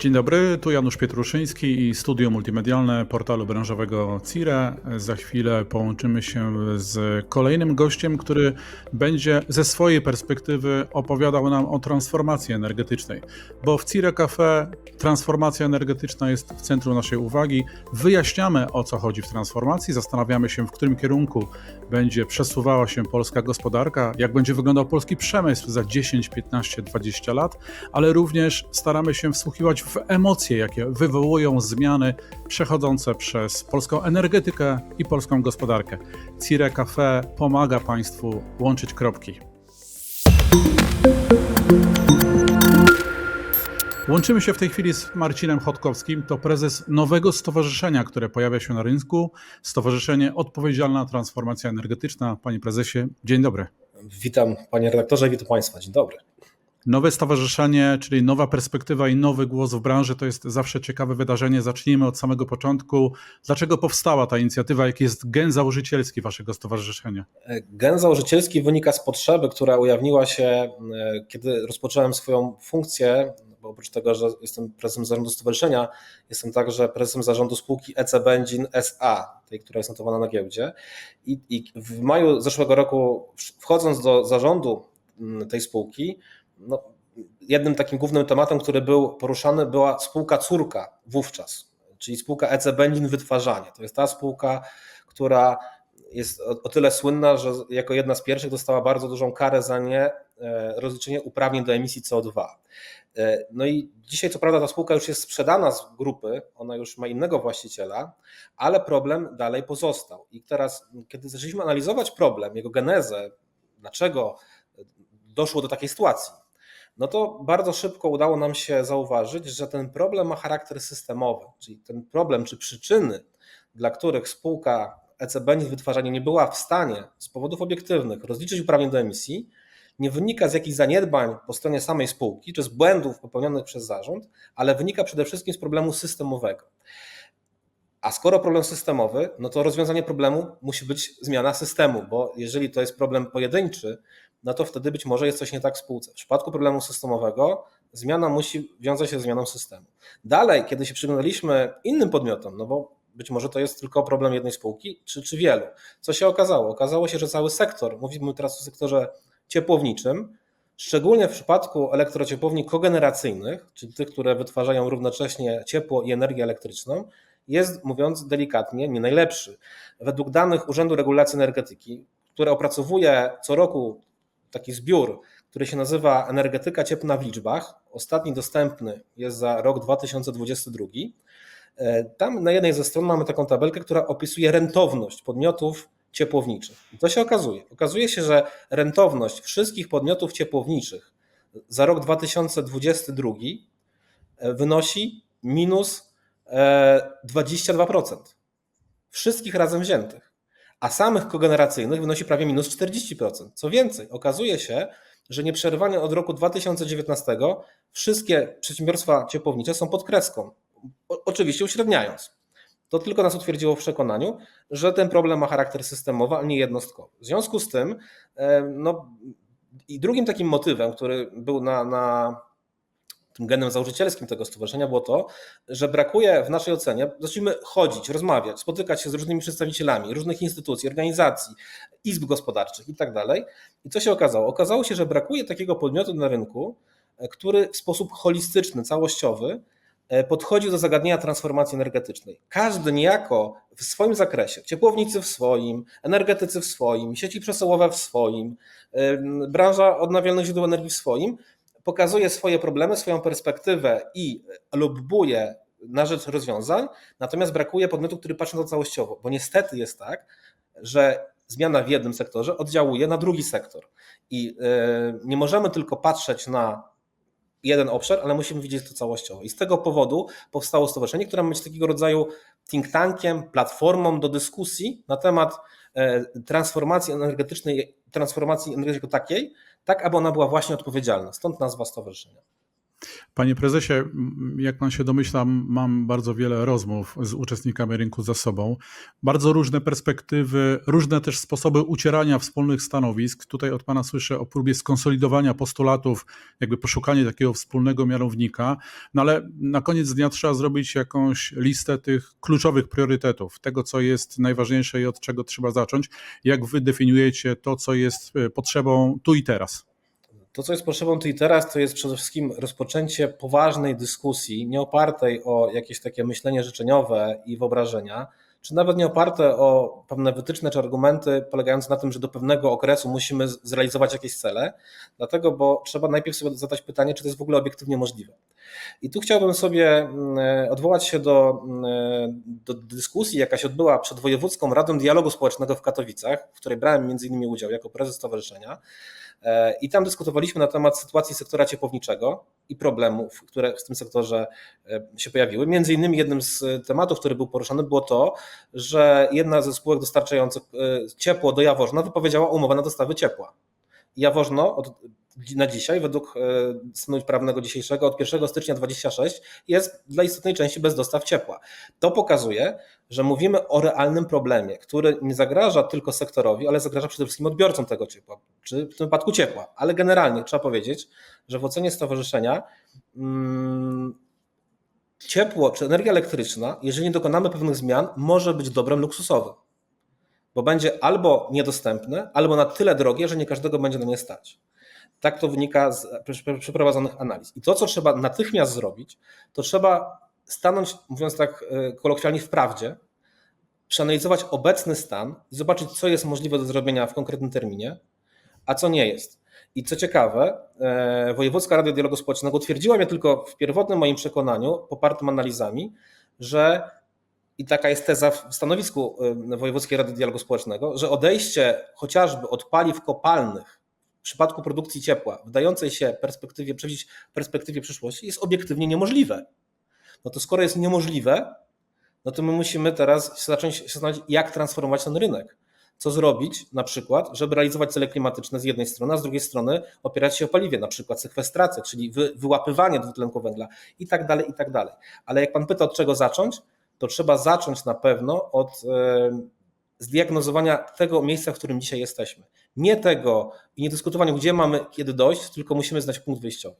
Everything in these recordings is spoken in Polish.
Dzień dobry, tu Janusz Pietruszyński i studio multimedialne portalu branżowego CIRE. Za chwilę połączymy się z kolejnym gościem, który będzie ze swojej perspektywy opowiadał nam o transformacji energetycznej, bo w CIRE Cafe transformacja energetyczna jest w centrum naszej uwagi. Wyjaśniamy o co chodzi w transformacji, zastanawiamy się, w którym kierunku będzie przesuwała się polska gospodarka, jak będzie wyglądał polski przemysł za 10, 15, 20 lat, ale również staramy się wsłuchiwać w emocje, jakie wywołują zmiany przechodzące przez polską energetykę i polską gospodarkę. Cire Cafe pomaga Państwu łączyć kropki. Łączymy się w tej chwili z Marcinem Chodkowskim, to prezes nowego stowarzyszenia, które pojawia się na rynku, Stowarzyszenie Odpowiedzialna Transformacja Energetyczna. Panie prezesie, dzień dobry. Witam panie redaktorze, witam państwa, dzień dobry. Nowe stowarzyszenie, czyli nowa perspektywa i nowy głos w branży, to jest zawsze ciekawe wydarzenie. Zacznijmy od samego początku. Dlaczego powstała ta inicjatywa? Jaki jest gen założycielski waszego stowarzyszenia? Gen założycielski wynika z potrzeby, która ujawniła się, e, kiedy rozpocząłem swoją funkcję, bo oprócz tego, że jestem prezesem zarządu stowarzyszenia, jestem także prezesem zarządu spółki EC Benzin SA, tej, która jest notowana na giełdzie. I, I w maju zeszłego roku, wchodząc do zarządu tej spółki, no, jednym takim głównym tematem, który był poruszany, była spółka córka wówczas, czyli spółka EC Benzin Wytwarzanie. To jest ta spółka, która jest o, tyle słynna, że jako jedna z pierwszych dostała bardzo dużą karę za nie rozliczenie uprawnień do emisji CO2. No i dzisiaj, co prawda, ta spółka już jest sprzedana z grupy, ona już ma innego właściciela, ale problem dalej pozostał. I teraz, kiedy zaczęliśmy analizować problem, jego genezę, dlaczego doszło do takiej sytuacji, no to bardzo szybko udało nam się zauważyć, że ten problem ma charakter systemowy, czyli ten problem czy przyczyny, dla których spółka ECB nic wytwarzania nie była w stanie z powodów obiektywnych rozliczyć uprawnień do emisji, nie wynika z jakichś zaniedbań po stronie samej spółki czy z błędów popełnionych przez zarząd, ale wynika przede wszystkim z problemu systemowego. A skoro problem systemowy, no to rozwiązanie problemu musi być zmiana systemu, bo jeżeli to jest problem pojedynczy, no to wtedy być może jest coś nie tak w spółce. W przypadku problemu systemowego zmiana musi wiązać się z zmianą systemu. Dalej, kiedy się przyglądaliśmy innym podmiotom, no bo być może to jest tylko problem jednej spółki, czy, czy wielu. Co się okazało? Okazało się, że cały sektor, mówimy teraz o sektorze ciepłowniczym, szczególnie w przypadku elektrociepłowni kogeneracyjnych, czyli tych, które wytwarzają równocześnie ciepło i energię elektryczną, jest, mówiąc delikatnie, nie najlepszy. Według danych Urzędu Regulacji Energetyki, które opracowuje co roku taki zbiór, który się nazywa Energetyka cieplna w liczbach, ostatni dostępny jest za rok 2022, tam na jednej ze stron mamy taką tabelkę, która opisuje rentowność podmiotów ciepłowniczych. I to się okazuje. Okazuje się, że rentowność wszystkich podmiotów ciepłowniczych za rok 2022 wynosi minus 22%. Wszystkich razem wziętych. A samych kogeneracyjnych wynosi prawie minus 40%. Co więcej, okazuje się, że nieprzerwanie od roku 2019 wszystkie przedsiębiorstwa ciepłownicze są pod kreską. Oczywiście uśredniając. To tylko nas utwierdziło w przekonaniu, że ten problem ma charakter systemowy, a nie jednostkowy. W związku z tym, no i drugim takim motywem, który był na, na tym genem założycielskim tego stowarzyszenia było to, że brakuje w naszej ocenie, zacznijmy chodzić, rozmawiać, spotykać się z różnymi przedstawicielami różnych instytucji, organizacji, izb gospodarczych i tak dalej. I co się okazało? Okazało się, że brakuje takiego podmiotu na rynku, który w sposób holistyczny, całościowy podchodził do zagadnienia transformacji energetycznej. Każdy niejako w swoim zakresie, ciepłownicy w swoim, energetycy w swoim, sieci przesyłowe w swoim, branża odnawialnych źródeł energii w swoim, pokazuje swoje problemy, swoją perspektywę i lobbuje na rzecz rozwiązań, natomiast brakuje podmiotu, który patrzy na to całościowo, bo niestety jest tak, że zmiana w jednym sektorze oddziałuje na drugi sektor i nie możemy tylko patrzeć na jeden obszar, ale musimy widzieć to całościowo. I z tego powodu powstało stowarzyszenie, które ma być takiego rodzaju think tankiem, platformą do dyskusji na temat transformacji energetycznej, transformacji energetycznej takiej, tak aby ona była właśnie odpowiedzialna. Stąd nazwa stowarzyszenia. Panie prezesie, jak pan się domyślam, mam bardzo wiele rozmów z uczestnikami rynku za sobą. Bardzo różne perspektywy, różne też sposoby ucierania wspólnych stanowisk. Tutaj od pana słyszę o próbie skonsolidowania postulatów, jakby poszukanie takiego wspólnego mianownika. No ale na koniec dnia trzeba zrobić jakąś listę tych kluczowych priorytetów, tego co jest najważniejsze i od czego trzeba zacząć. Jak wy definiujecie to, co jest e, potrzebą tu i teraz? To, co jest potrzebą teraz, to jest przede wszystkim rozpoczęcie poważnej dyskusji, nie opartej o jakieś takie myślenie życzeniowe i wyobrażenia, czy nawet nie oparte o pewne wytyczne czy argumenty polegające na tym, że do pewnego okresu musimy zrealizować jakieś cele, dlatego, bo trzeba najpierw sobie zadać pytanie, czy to jest w ogóle obiektywnie możliwe. I tu chciałbym sobie mm, odwołać się do, mm, do dyskusji, jaka się odbyła przed Wojewódzką Radą Dialogu Społecznego w Katowicach, w której brałem między innymi udział jako prezes stowarzyszenia. E, I tam dyskutowaliśmy na temat sytuacji sektora ciepłowniczego i problemów, które w tym sektorze e, się pojawiły. Między innymi jednym z tematów, który był poruszany, było to, że jedna ze spółek dostarczających e, ciepło do Jaworzna wypowiedziała umowę na dostawy ciepła. Jaworzno od, na dzisiaj, według e, stanu prawnego dzisiejszego, od 1 stycznia 26 jest dla istotnej części bez dostaw ciepła. To pokazuje, że mówimy o realnym problemie, który nie zagraża tylko sektorowi, ale zagraża przede wszystkim odbiorcom tego ciepła, czy w tym wypadku ciepła. Ale generalnie trzeba powiedzieć, że w ocenie stowarzyszenia mm, ciepło czy energia elektryczna, jeżeli nie dokonamy pewnych zmian, może być dobrem luksusowym. Bo będzie albo niedostępne, albo na tyle drogie, że nie każdego będzie na nie stać. Tak to wynika z przeprowadzonych analiz. I to, co trzeba natychmiast zrobić, to trzeba stanąć, mówiąc tak e, kolokwialnie, w prawdzie, przeanalizować obecny stan i zobaczyć, co jest możliwe do zrobienia w konkretnym terminie, a co nie jest. I co ciekawe, e, Wojewódzka Rada Dialogu Społecznego twierdziła mnie tylko w pierwotnym moim przekonaniu, popartym analizami, że i taka jest teza w stanowisku e, Wojewódzkiej Rady Dialogu Społecznego, że odejście chociażby od paliw kopalnych w przypadku produkcji ciepła, wydającej się perspektywie, przewidzieć perspektywie przyszłości, jest obiektywnie niemożliwe. No to skoro jest niemożliwe, no to my musimy teraz zacząć się zastanawiać, jak transformować ten rynek. Co zrobić na przykład, żeby realizować cele klimatyczne z jednej strony, a z drugiej strony opierać się o paliwie, na przykład sekwestracja, czyli wy, wyłapywanie dwutlenku węgla i tak dalej, i tak dalej. Ale jak pan pyta, od czego zacząć, to trzeba zacząć na pewno od e, zdiagnozowania tego miejsca, w którym dzisiaj jesteśmy. Nie tego i nie dyskutowania, gdzie mamy kiedy dojść, tylko musimy znać punkt wyjściowy.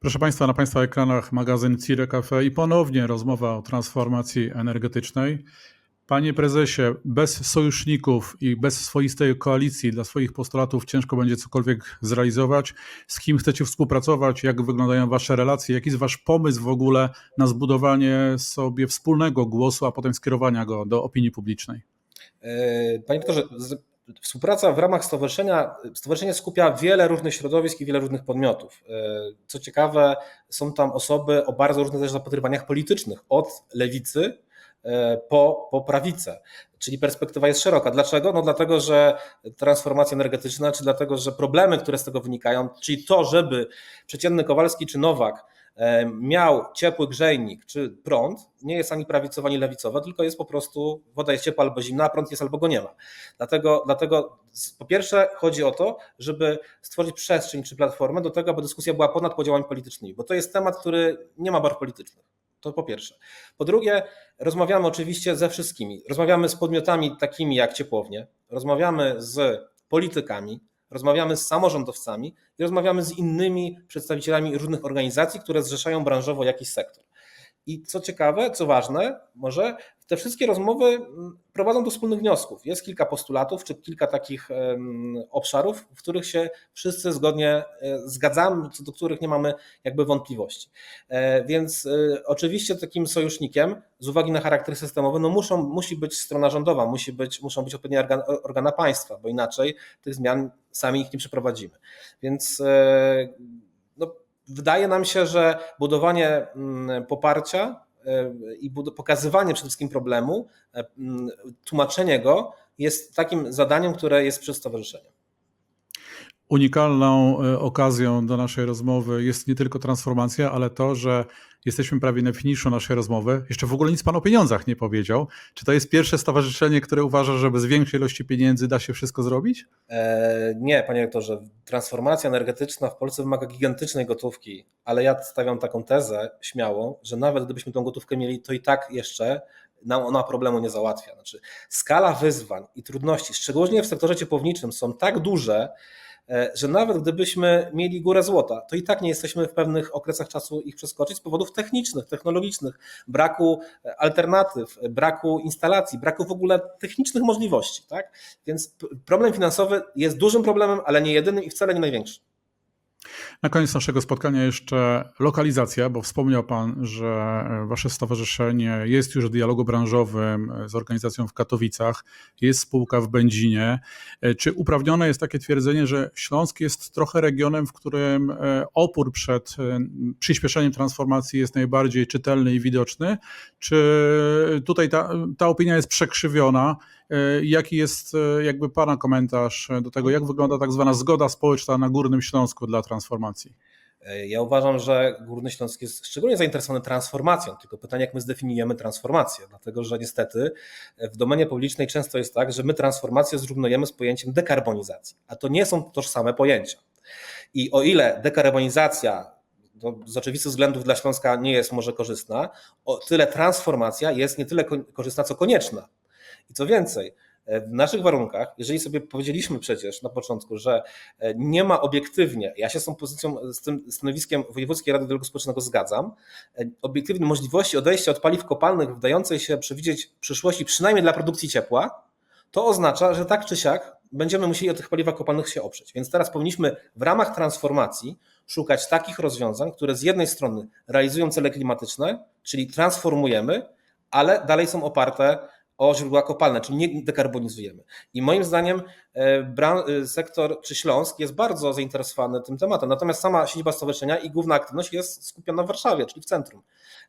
Proszę Państwa, na Państwa ekranach magazyn Cire Cafe i ponownie rozmowa o transformacji energetycznej. Panie prezesie, bez sojuszników i bez swoistej koalicji dla swoich postulatów ciężko będzie cokolwiek zrealizować. Z kim chcecie współpracować? Jak wyglądają Wasze relacje? Jaki jest Wasz pomysł w ogóle na zbudowanie sobie wspólnego głosu, a potem skierowania go do opinii publicznej? E, Panie doktorze, współpraca w ramach stowarzyszenia, stowarzyszenie skupia wiele różnych środowisk i wiele różnych podmiotów. E, Co ciekawe, są tam osoby o bardzo różnych też zapatrywaniach politycznych, od lewicy e, po, po prawicę. Czyli perspektywa jest szeroka. Dlaczego? No dlatego, że transformacja energetyczna, czy dlatego, że problemy, które z tego wynikają, czyli to, żeby przeciętny Kowalski czy Nowak miał ciepły grzejnik czy prąd, nie jest ani prawicowa, ani lewicowa, tylko jest po prostu woda jest ciepła albo zimna, a prąd jest albo go nie ma. Dlatego, dlatego po pierwsze chodzi o to, żeby stworzyć przestrzeń czy platformę do tego, aby dyskusja była ponad podziałami politycznymi, bo to jest temat, który nie ma barw politycznych. To po pierwsze. Po drugie, rozmawiamy oczywiście ze wszystkimi. Rozmawiamy z podmiotami takimi jak ciepłownie, rozmawiamy z politykami, rozmawiamy z samorządowcami i rozmawiamy z innymi przedstawicielami różnych organizacji, które zrzeszają branżowo jakiś sektor. I co ciekawe, co ważne, może te wszystkie rozmowy mm, prowadzą do wspólnych wniosków. Jest kilka postulatów, czy kilka takich obszarów, w których się wszyscy zgodnie e, zgadzamy, co do których nie mamy jakby wątpliwości. E, Więc e, oczywiście takim sojusznikiem, z uwagi na charakter systemowy, no muszą, musi być strona rządowa, musi być, muszą być odpowiednie organa, organa państwa, bo inaczej tych zmian sami ich nie przeprowadzimy. Więc no, wydaje nam się, że budowanie mm, poparcia i bud- pokazywanie przede wszystkim problemu, e, tłumaczenie go jest takim zadaniem, które jest przez stowarzyszenie. unikalną e, okazją do naszej rozmowy jest nie tylko transformacja, ale to, że jesteśmy prawie na finiszu naszej rozmowy. Jeszcze w ogóle nic Pan o pieniądzach nie powiedział. Czy to jest pierwsze stowarzyszenie, które uważa, że bez większej ilości pieniędzy da się wszystko zrobić? E, nie, panie rektorze, transformacja energetyczna w Polsce wymaga gigantycznej gotówki, ale ja stawiam taką tezę śmiałą, że nawet gdybyśmy tą gotówkę mieli, to i tak jeszcze nam ona problemu nie załatwia. Znaczy, skala wyzwań i trudności, szczególnie w sektorze ciepłowniczym, są tak duże, że nawet gdybyśmy mieli górę złota, to i tak nie jesteśmy w pewnych okresach czasu ich przeskoczyć z powodów technicznych, technologicznych, braku e, alternatyw, braku instalacji, braku w ogóle technicznych możliwości. Tak? Więc problem finansowy jest dużym problemem, ale nie jedynym i wcale nie największym. Na koniec naszego spotkania jeszcze lokalizacja, bo wspomniał Pan, że e, Wasze stowarzyszenie jest już w dialogu branżowym e, z organizacją w Katowicach, jest spółka w Będzinie. E, Czy uprawnione jest takie twierdzenie, że Śląsk jest trochę regionem, w którym opór przed przyspieszeniem transformacji jest najbardziej czytelny i widoczny? Czy tutaj ta, ta opinia jest przekrzywiona? E, Jaki jest e, jakby Pana komentarz do tego, jak wygląda tak zwana zgoda społeczna na Górnym Śląsku dla transformacji? E, Ja uważam, że Górny Śląsk jest szczególnie zainteresowany transformacją, tylko pytanie, jak my zdefiniujemy transformację, dlatego że niestety w domenie publicznej często jest tak, że my transformację zrównujemy z pojęciem dekarbonizacji, a to nie są tożsame pojęcia. I o ile dekarbonizacja to z oczywistych względów dla Śląska nie jest może korzystna, o tyle transformacja jest nie tyle ko- korzystna, co konieczna. Co więcej, e, w naszych warunkach, jeżeli sobie powiedzieliśmy przecież na początku, że e, nie ma obiektywnie, ja się z tą pozycją, z tym stanowiskiem Wojewódzkiej Rady Dialogu Społecznego zgadzam, e, obiektywnie możliwości odejścia od paliw kopalnych wdającej się przewidzieć przyszłości przynajmniej dla produkcji ciepła, to oznacza, że tak czy siak będziemy musieli od tych paliwach kopalnych się oprzeć. Więc teraz powinniśmy w ramach transformacji szukać takich rozwiązań, które z jednej strony realizują cele klimatyczne, czyli transformujemy, ale dalej są oparte o źródła kopalne, czyli nie dekarbonizujemy. I moim zdaniem e, e, sektor czy Śląsk jest bardzo zainteresowany tym tematem. Natomiast sama siedziba stowarzyszenia i główna aktywność jest skupiona w Warszawie, czyli w centrum,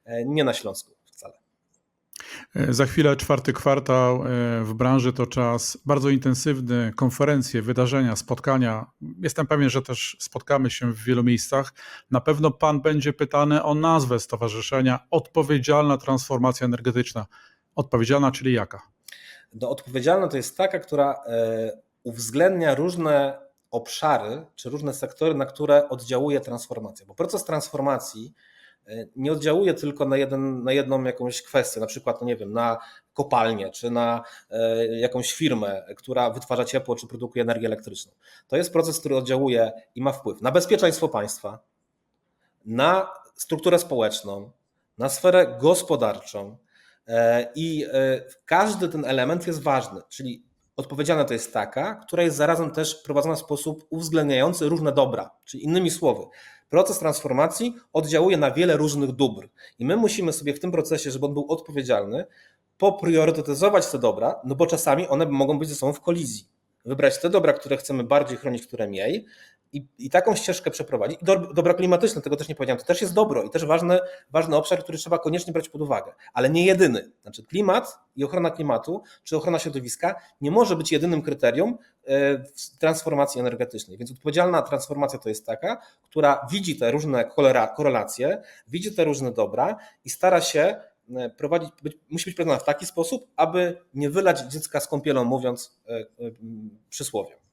e, nie na Śląsku wcale. Za chwilę czwarty kwartał w branży to czas bardzo intensywny, konferencje, wydarzenia, spotkania. Jestem pewien, że też spotkamy się w wielu miejscach. Na pewno Pan będzie pytany o nazwę stowarzyszenia Odpowiedzialna Transformacja Energetyczna. Odpowiedzialna, czyli jaka? No, odpowiedzialna to jest taka, która e, uwzględnia różne obszary czy różne sektory, na które oddziałuje transformacja. Bo proces transformacji e, nie oddziałuje tylko na, jeden, na jedną jakąś kwestię, na przykład, no nie wiem, na kopalnię czy na e, jakąś firmę, która wytwarza ciepło czy produkuje energię elektryczną. To jest proces, który oddziałuje i ma wpływ na bezpieczeństwo państwa, na strukturę społeczną, na sferę gospodarczą, I e, każdy ten element jest ważny, czyli odpowiedzialna to jest taka, która jest zarazem też prowadzona w sposób uwzględniający różne dobra. Czyli innymi słowy, proces transformacji oddziałuje na wiele różnych dóbr. I my musimy sobie w tym procesie, żeby on był odpowiedzialny, popriorytetyzować te dobra, no bo czasami one mogą być ze sobą w kolizji. Wybrać te dobra, które chcemy bardziej chronić, które mniej, i, i taką ścieżkę przeprowadzić. I do- dobra klimatyczne, tego też nie powiedziałem, to też jest dobro i też ważny, ważny obszar, który trzeba koniecznie brać pod uwagę, ale nie jedyny. Znaczy klimat i ochrona klimatu, czy ochrona środowiska nie może być jedynym kryterium e, w transformacji energetycznej. Więc odpowiedzialna transformacja to jest taka, która widzi te różne korelacje, widzi te różne dobra i stara się e, prowadzić, być, musi być prowadzona w taki sposób, aby nie wylać dziecka z kąpielą, mówiąc e, przysłowiem.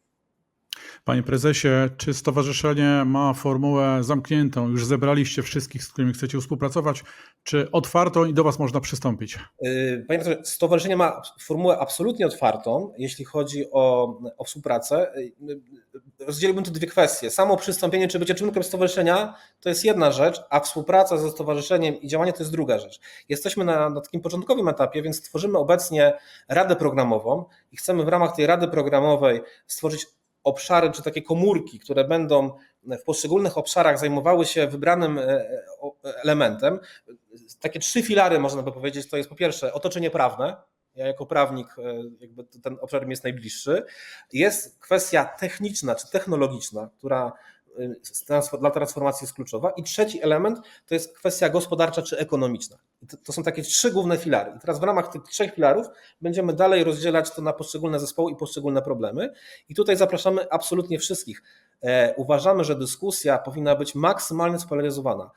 Panie prezesie, czy stowarzyszenie ma formułę zamkniętą? Już zebraliście wszystkich, z którymi chcecie współpracować, czy otwartą i do Was można przystąpić? Yy, Panie redaktorze, stowarzyszenie ma formułę absolutnie otwartą, jeśli chodzi o, o współpracę. Yy, Rozdzieliłbym tu dwie kwestie. Samo przystąpienie, czy bycie członkiem stowarzyszenia, to jest jedna rzecz, a współpraca ze stowarzyszeniem i działanie to jest druga rzecz. Jesteśmy na, na takim początkowym etapie, więc tworzymy obecnie radę programową i chcemy w ramach tej rady programowej stworzyć obszary czy takie komórki, które będą w poszczególnych obszarach zajmowały się wybranym e, o- elementem. Takie trzy filary można by powiedzieć, to jest po pierwsze otoczenie prawne, ja jako prawnik e, jakby ten obszar mi jest najbliższy. Jest kwestia techniczna czy technologiczna, która dla transformacji jest kluczowa. I trzeci element to jest kwestia gospodarcza czy ekonomiczna. To są takie trzy główne filary. I teraz w ramach tych trzech filarów będziemy dalej rozdzielać to na poszczególne zespoły i poszczególne problemy. I tutaj zapraszamy absolutnie wszystkich. E, Uważamy, że dyskusja powinna być maksymalnie spolaryzowana.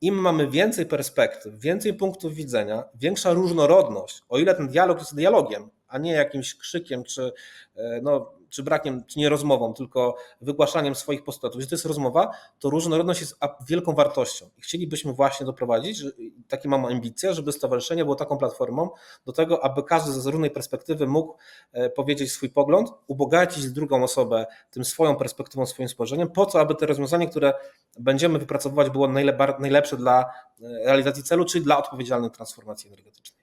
Im mamy więcej perspektyw, więcej punktów widzenia, większa różnorodność, o ile ten dialog jest dialogiem, a nie jakimś krzykiem czy, e, no, czy brakiem, czy nie rozmową, tylko wygłaszaniem swoich postulatów, że to jest rozmowa, to różnorodność jest wielką wartością. I chcielibyśmy właśnie doprowadzić, że, takie mam ambicje, żeby stowarzyszenie było taką platformą do tego, aby każdy z różnej perspektywy mógł e, powiedzieć swój pogląd, ubogacić drugą osobę tym swoją perspektywą, swoim spojrzeniem, po to, aby te rozwiązanie, które będziemy wypracowywać, było najle- najlepsze dla e, realizacji celu, czyli dla odpowiedzialnej transformacji energetycznej.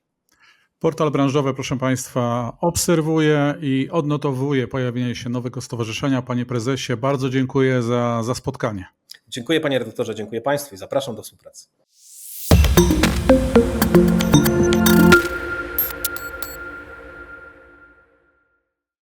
Portal branżowy, proszę Państwa, obserwuje i odnotowuje pojawienie się nowego stowarzyszenia. Panie prezesie, bardzo dziękuję za, za spotkanie. Dziękuję panie redaktorze, dziękuję państwu i zapraszam do współpracy.